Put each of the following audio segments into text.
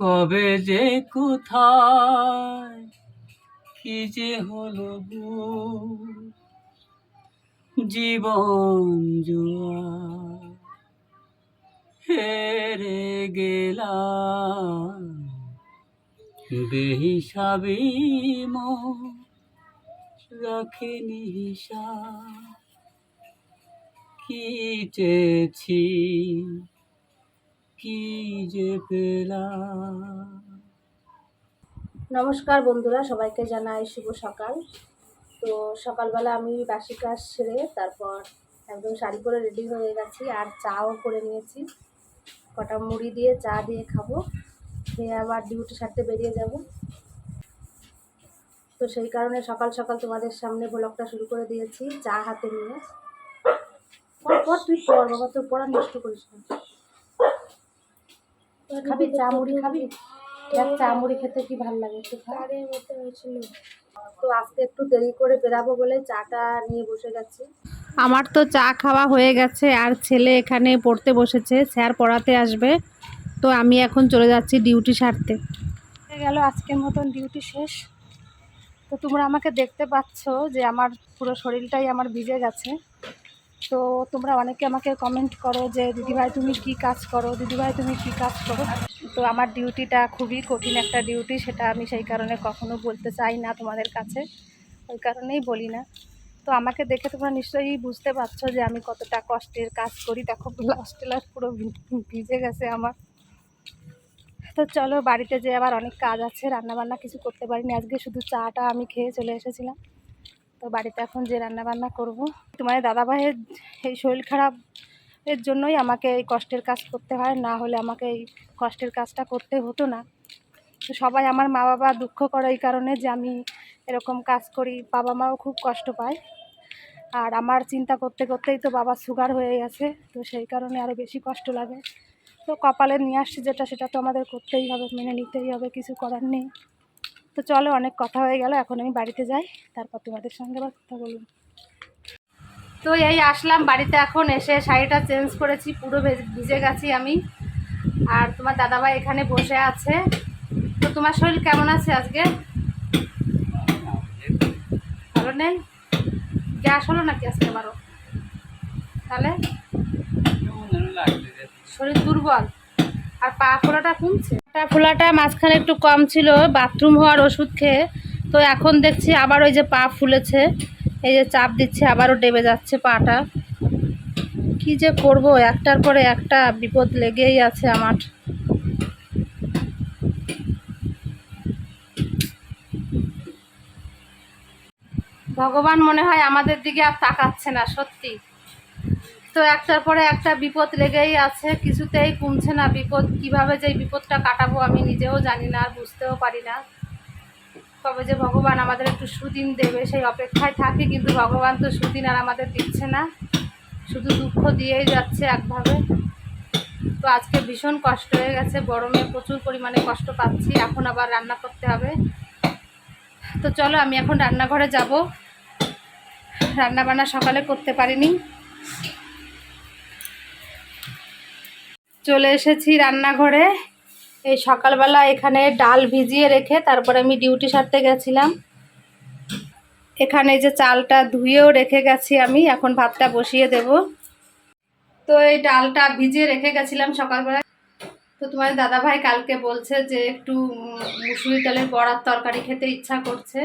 কবে যে কোথায়, কি যে হলো জীবন জুয়া হেরে গেলাম। বেহিসাবি রাখিনি হিসাব, কি চেয়েছি কি যে নমস্কার বন্ধুরা, সবাইকে জানাই শুভ সকাল। তো সকালবেলা আমি বাসি কাজ সেরে তারপর একদম শাড়ি পরে রেডি হয়ে গেছি আর চাও করে নিয়েছি। কটা মুড়ি দিয়ে চা দিয়ে খাব। খেয়ে আবার ডিউটি সারতে বেরিয়ে যাব। তো সেই কারণে সকাল সকাল তোমাদের সামনে ব্লগটা শুরু করে দিয়েছি, চা হাতে নিয়ে। পর তুই পর, বাবা, তোর পড়া নষ্ট করিস না। খাবি? চা মুড়ি খাবি? দেখ চা মুড়ি খেতে কি ভালো লাগে একটু তো আজকে একটু দেরি করে বেরাবো বলে চাটা নিয়ে বসে গেছি। আমার তো চা খাওয়া হয়ে গেছে আর ছেলে এখানে পড়তে বসেছে স্যার পড়াতে আসবে। তো আমি এখন চলে যাচ্ছি ডিউটি সারতে। হয়ে গেল আজকের মতন ডিউটি শেষ। তো তোমরা আমাকে দেখতে পাচ্ছ যে আমার পুরো শরীরটাই আমার ভিজে গেছে। তো তোমরা অনেকে আমাকে কমেন্ট করো যে, দিদিভাই, তুমি কি কাজ করো? দিদিভাই, তুমি কি কাজ করো? তো আমার ডিউটিটা খুবই কঠিন একটা ডিউটি সেটা আমি সেই কারণে কখনো বলতে চাই না তোমাদের কাছে। ওই কারণেই বলি না। তো আমাকে দেখে তোমরা নিশ্চয়ই বুঝতে পারছ যে আমি কতটা কষ্টের কাজ করি। দেখো ব্লাউজ টেলার পুরো ভিজে গেছে আমার। তো চলো, বাড়িতে যে আবার অনেক কাজ আছে। রান্না বান্না কিছু করতে পারিনি। আজকে শুধু চাটা আমি খেয়ে চলে এসেছিলাম। তো বাড়িতে এখন যে রান্না বান্না করব তোমার দাদাভাইয়ের এই শরীর খারাপ এর জন্যই আমাকে এই কষ্টের কাজ করতে হয়, না হলে আমাকে এই কষ্টের কাজটা করতে হতো না। তো সবাই আমার মা বাবা দুঃখ করে এই কারণে যে আমি এরকম কাজ করি, বাবা মাও খুব কষ্ট পায়। আর আমার চিন্তা করতে করতেই তো বাবার সুগার হয়ে গেছে, তো সেই কারণে আরও বেশি কষ্ট লাগে। তো কপালে নিয়ে আসছি যেটা, সেটা তো আমাদের করতেই হবে, মেনে নিতেই হবে, কিছু করার নেই। তো চলো অনেক কথা হয়ে গেল এখন আমি বাড়িতে যাই তারপর তোমাদের সঙ্গে আবার কথা বলব। তো এই আসলাম বাড়িতে এখন এসে শাড়িটা চেঞ্জ করেছি পুরো ভেজ- ভিজে গেছি আমি। আর তোমার দাদাভাই এখানে বসে আছে। তো তোমার শরীর কেমন আছে আজকে? ভালো নেই? গ্যাস হলো নাকি আজকে আমারও তাহলে? শরীর দুর্বল। আর পা ফোলাটা কমছে? পা ফোলাটা মাঝখানে একটু কম ছিল, বাথরুম হওয়ার ওষুধ খেয়ে। তো এখন দেখছি আবার ওই যে পা ফুলেছে, এই যে চাপ দিচ্ছে, আবারও ডেবে যাচ্ছে পাটা। কি যে করব, একটার পরে একটা বিপদ লেগেই আছে আমার। ভগবান মনে হয় আমাদের দিকে আর তাকাচ্ছে না, সত্যি। তো একটার পরে একটা বিপদ লেগেই আছে, কিছুতেই কমছে না বিপদ। কীভাবে যে বিপদটা কাটাবো আমি নিজেও জানি না, আর বুঝতেও পারি না। কবে যে ভগবান আমাদের একটু সুদিন দেবে, সেই অপেক্ষায় থাকি, কিন্তু ভগবান তো সুদিন আর আমাদের দিচ্ছে না। শুধু দুঃখ দিয়েই যাচ্ছে একভাবে। তো আজকে ভীষণ কষ্ট হয়ে গেছে, গরমে প্রচুর পরিমাণে কষ্ট পাচ্ছি, এখন আবার রান্না করতে হবে। তো চলো, আমি এখন রান্নাঘরে যাব। রান্না বান্না সকালে করতে পারিনি। চলে এসেছি রান্নাঘরে। এই সকালবেলা এখানে ডাল ভিজিয়ে রেখে তারপরে আমি ডিউটি সারতে গেছিলাম। এখানে যে চালটা ধুয়েও রেখে গেছি আমি, এখন ভাতটা বসিয়ে দেব। তো এই ডালটা ভিজিয়ে রেখে গেছিলাম সকালবেলা তো তোমার দাদাভাই কালকে বলছে যে একটু মুসুরি ডালের বড়ার তরকারি খেতে ইচ্ছা করছে,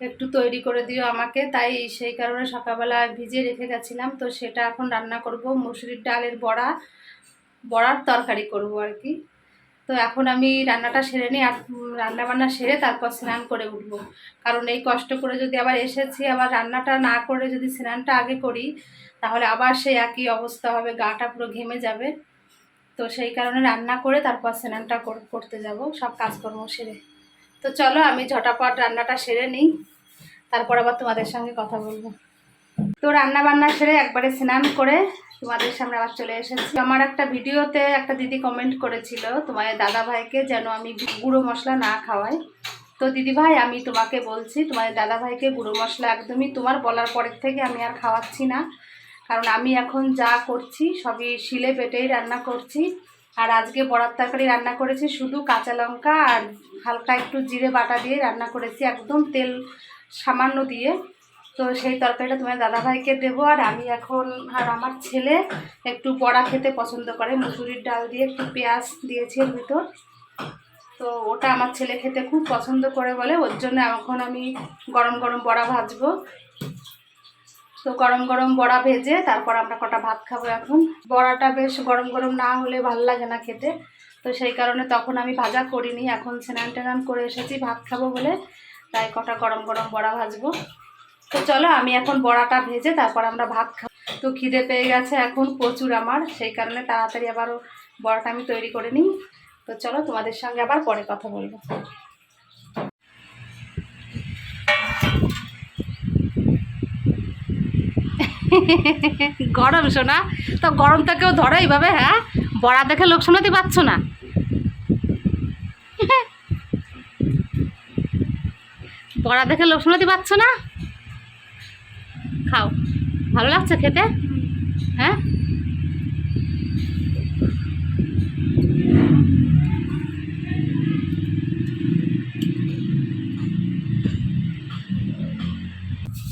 একটু তৈরি করে দিও আমাকে। তাই সেই কারণে সকালবেলা ভিজিয়ে রেখে গেছিলাম। তো সেটা এখন রান্না করব, মুসুরির ডালের বড়া বড়ার তরকারি করব আর কি। তো এখন আমি রান্নাটা সেরে নিই আর রান্নাবান্না সেরে তারপর স্নান করে উঠব। কারণ এই কষ্ট করে যদি আবার এসেছি, আবার রান্নাটা না করে যদি স্নানটা আগে করি, তাহলে আবার সেই একই অবস্থা হবে, গাটা পুরো ঘেমে যাবে। তো সেই কারণে রান্না করে তারপর স্নানটা করতে যাব, সব কাজকর্ম সেরে। তো চলো আমি ঝটাপট রান্নাটা সেরে নিই, তারপর আবার তোমাদের সঙ্গে কথা বলব। তো রান্না বান্না সেরে একবারে স্নান করে তোমাদের সামনে আবার চলে এসেছি। আমার একটা ভিডিওতে একটা দিদি কমেন্ট করেছিল তোমার দাদা ভাইকে যেন আমি গুঁড়ো মশলা না খাওয়াই। তো দিদি ভাই, আমি তোমাকে বলছি তোমার দাদা ভাইকে গুঁড়ো মশলা একদমই তোমার বলার পরের থেকে আমি আর খাওয়াচ্ছি না। কারণ আমি এখন যা করছি সবই শিলে পেটেই রান্না করছি। আর আজকে বড়ার তরকারি রান্না করেছি, শুধু কাঁচা লঙ্কা আর হালকা একটু জিরে বাটা দিয়ে রান্না করেছি, একদম তেল সামান্য দিয়ে। তো সেই তরকারিটা তোমার দাদাভাইকে দেবো, আর আমি এখন আর আমার ছেলে একটু বড়া খেতে পছন্দ করে। মুসুরির ডাল দিয়ে একটু পেঁয়াজ দিয়েছি এর ভিতর। তো ওটা আমার ছেলে খেতে খুব পছন্দ করে বলে, ওর জন্য এখন আমি গরম গরম বড়া ভাজবো। তো গরম গরম বড়া ভেজে তারপর আমরা কটা ভাত খাব এখন। বড়াটা বেশ গরম গরম না হলে ভালো লাগে না খেতে। তো সেই কারণে তখন আমি ভাজা করিনি, এখন স্নান টান করে এসেছি, ভাত খাব বলে। তাই কটা গরম গরম বড়া ভাজবো। তো চলো, আমি এখন বড়াটা ভেজে তারপর আমরা ভাত খাব। তো খিদে পেয়ে গেছে এখন প্রচুর আমার, সেই কারণে তাড়াতাড়ি আবারও বড়াটা আমি তৈরি করে নিই। তো চলো, তোমাদের সঙ্গে আবার পরে কথা বলব। গরম শোনা তো গরমটা কেউ ধরে এইভাবে হ্যাঁ? বড়া দেখে লোক শোনাতে পারছ না? বড়া দেখে লোক শোনাতে পারছ না? খাও। ভালো লাগছে খেতে? হ্যাঁ?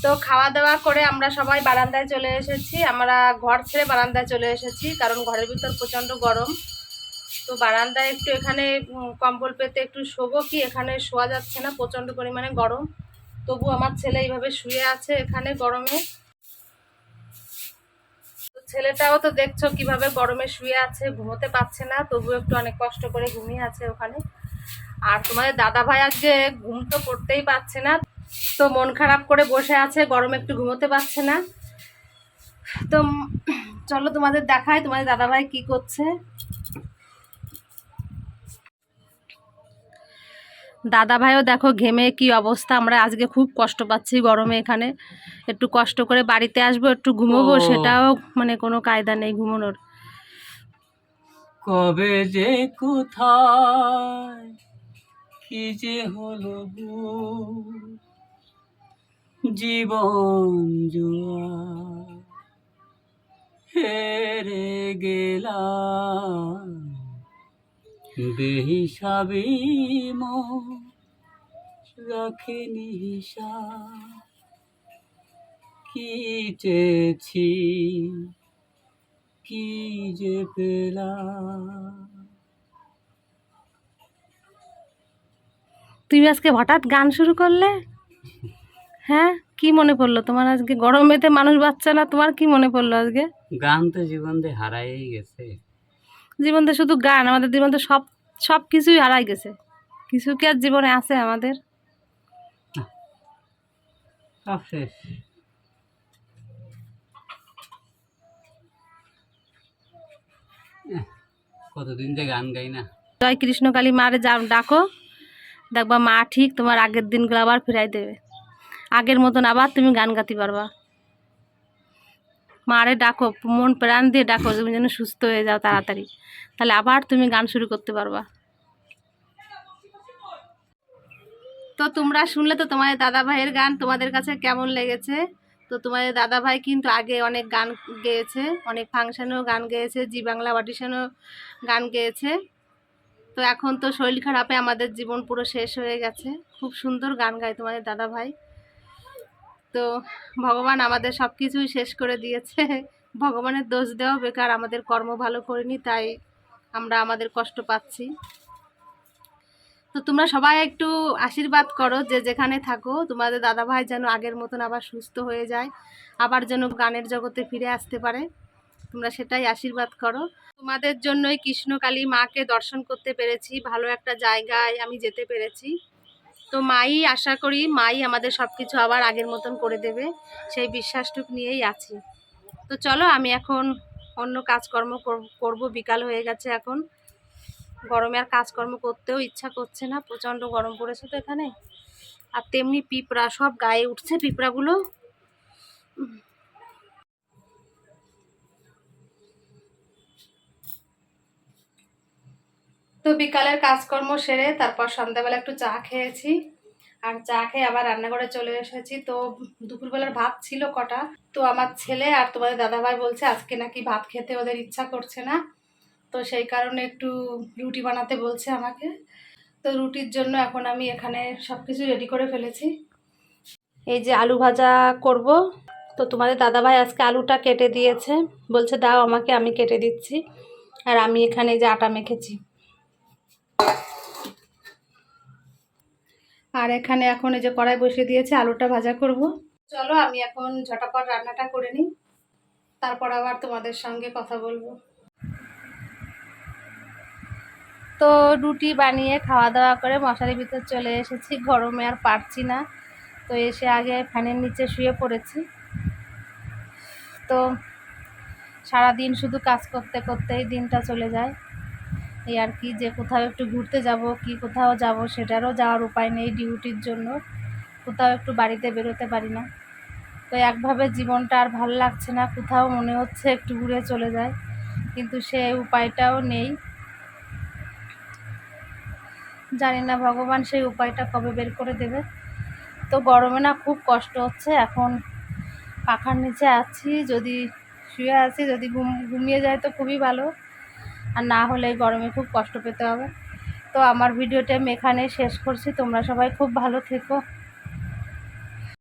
তো খাওয়া দাওয়া করে আমরা সবাই বারান্দায় চলে এসেছি। আমরা ঘর ছেড়ে বারান্দায় চলে এসেছি, কারণ ঘরের ভিতর প্রচণ্ড গরম। তো বারান্দায় একটু এখানে কম্বল পেতে একটু শোবো কি? এখানে শোয়া যাচ্ছে না, প্রচণ্ড পরিমাণে গরম। তবু আমার ছেলে এইভাবে শুয়ে আছে এখানে গরমে। ছেলেটাও তো দেখছ কীভাবে গরমে শুয়ে আছে, ঘুমোতে পারছে না, তবু একটু অনেক কষ্ট করে ঘুমিয়ে আছে ওখানে। আর তোমাদের দাদা ভাই আজকে ঘুম তো করতেই পারছে না, তো মন খারাপ করে বসে আছে, গরমে একটু ঘুমোতে পারছে না। তো চলো তোমাদের দেখায় তোমাদের দাদাভাই কি করছে। দাদা ভাইও দেখো ঘেমে কি অবস্থা। আমরা আজকে খুব কষ্ট পাচ্ছি গরমে এখানে। একটু কষ্ট করে বাড়িতে আসব একটু ঘুমোবো সেটাও মানে কোনো কায়দা নেই ঘুমোনোর। কবে যে কোথায় কি যে হলো জীবন জুয়া হেরে গেলাম। বেহিসাবি রাখিনি হিসাব কি চেয়েছি কি যে পেলাম। তুমি আজকে হঠাৎ গান শুরু করলে? হ্যাঁ কি মনে পড়ল তোমার আজকে? গরমেতে মানুষ বাচ্চা না তোমার কি মনে পড়ল আজকে? গান তো জীবন দিয়ে হারাই গেছে। জীবনে শুধু গান আমাদের জীবনে সব সব কিছুই হারাই গেছে। কিছু কি আর জীবনে আছে আমাদের? কতদিন যে গান গাই না। জয় কৃষ্ণ কালী মারে যা ডাকো। দেখবা মা ঠিক তোমার আগের দিনগুলো আবার ফিরাই দেবে। আগের মতন আবার তুমি গান গাতে পারবা। মারে ডাকো, মন প্রাণ দিয়ে ডাকো, তুমি যেন সুস্থ হয়ে যাও তাড়াতাড়ি। তাহলে আবার তুমি গান শুরু করতে পারবা। তো তোমরা শুনলে তো তোমাদের দাদা ভাইয়ের গান, তোমাদের কাছে কেমন লেগেছে? তো তোমাদের দাদা ভাই কিন্তু আগে অনেক গান গেয়েছে, অনেক ফাংশানেও গান গেয়েছে, জি বাংলা অডিশনেও গান গেয়েছে। তো এখন তো শরীর খারাপে আমাদের জীবন পুরো শেষ হয়ে গেছে। খুব সুন্দর গান গায় তোমাদের দাদা ভাই তো ভগবান আমাদের সব কিছুই শেষ করে দিয়েছে। ভগবানের দোষ দেওয়া বেকার, আমাদের কর্ম ভালো করিনি, তাই আমরা আমাদের কষ্ট পাচ্ছি। তো তোমরা সবাই একটু আশীর্বাদ করো যে যেখানে থাকো, তোমাদের দাদা ভাই যেন আগের মতন আবার সুস্থ হয়ে যায়, আবার যেন গানের জগতে ফিরে আসতে পারে। তোমরা সেটাই আশীর্বাদ করো। তোমাদের জন্যই কৃষ্ণকালী মাকে দর্শন করতে পেরেছি, ভালো একটা জায়গায় আমি যেতে পেরেছি। তো মাই, আশা করি মাই আমাদের সব কিছু আবার আগের মতন করে দেবে। সেই বিশ্বাসটুক নিয়েই আছি। তো চলো, আমি এখন অন্য কাজকর্ম কর- করব, বিকাল হয়ে গেছে এখন। গরমে আর কাজকর্ম করতেও ইচ্ছা করছে না, প্রচণ্ড গরম পড়েছে তো এখানে। আর তেমনি পিঁপড়া, সব গায়ে উঠছে পিঁপড়াগুলো। তো বিকালের কাজকর্ম সেরে তারপর সন্ধ্যাবেলা একটু চা খেয়েছি। আর চা খেয়ে আবার রান্নাঘরে চলে এসেছি। তো দুপুরবেলার ভাত ছিল কটা। তো আমার ছেলে আর তোমাদের দাদাভাই বলছে, আজকে নাকি ভাত খেতে ওদের ইচ্ছা করছে না। তো সেই কারণে একটু রুটি বানাতে বলছে আমাকে। তো রুটির জন্য এখন আমি এখানে সব কিছু রেডি করে ফেলেছি। এই যে আলু ভাজা করব। তো তোমাদের দাদাভাই আজকে আলুটা কেটে দিয়েছে। বলছে, দাও আমাকে, আমি কেটে দিচ্ছি। আর আমি এখানে যে আটা মেখেছি। আর এখানে এখন এই যে কড়াই বসিয়ে দিয়েছে, আলুটা ভাজা করব। চলো, আমি এখন ঝটাপট রান্নাটা করে নিই। তারপর আবার তোমাদের সঙ্গে কথা বলব। তো রুটি বানিয়ে খাওয়া দাওয়া করে মশারির ভিতর চলে এসেছি। গরমে আর পারছি না। তো এসে আগে ফ্যানের নিচে শুয়ে পড়েছি। তো সারাদিন শুধু কাজ করতে করতেই দিনটা চলে যায়। এই আর কি যে কোথাও একটু ঘুরতে যাব, কি কোথাও যাব সেটারও যাওয়ার উপায় নেই ডিউটির জন্য। কোথাও একটু বাড়িতে বেরোতে পারি না। তো একভাবে জীবনটা আর ভালো লাগছে না, কোথাও মনে হচ্ছে একটু ঘুরে চলে যায়, কিন্তু সে উপায়টাও নেই। জানি না, ভগবান সেই উপায়টা কবে বের করে দেবে। তো গরমে না খুব কষ্ট হচ্ছে, এখন পাখার নিচে আছি, যদি শুয়ে আছি, যদি ঘুম, ঘুমিয়ে যায় তো খুবই ভালো। আর না হলে গরমে খুব কষ্ট পেতে হবে। তো আমার ভিডিওটা আমি এখানে শেষ করছি। তোমরা সবাই খুব ভালো থেকো।